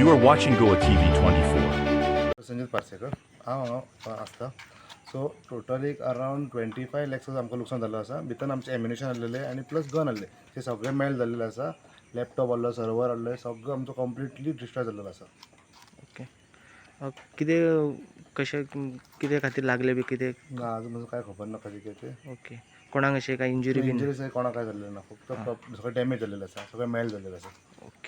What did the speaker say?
You are watching Goa TV 24. Sanjeet Parsekar हांव हांगा आसता सो टोटल एक अरावंड ट्वेंटी फाय लॅक्साचं आमकां लुकसाण जाल्लो आसा भितर आमचे एम्युनेशन आसलेलें आनी प्लस गन आहले ते सगळे मेल्ट जाल्लेलें आसा लॅपटॉप आहलो सर्वर आहले सगळो आमचो कंप्लिटली डिस्ट्रॉय जाल्लो आसा ओके कितें कशें कितें खातीर लागले बी कितें? ना अजून म्हणजे काय खबर ना कशें कितें. ते ओके कोणाक अशें काय इंजुरी बीन कोणाक काय जाल्लें ना फक्त सगळें डॅमेज जाल्लेलें आसा सगळें मेल्ट जाल्लेलें आसा ओके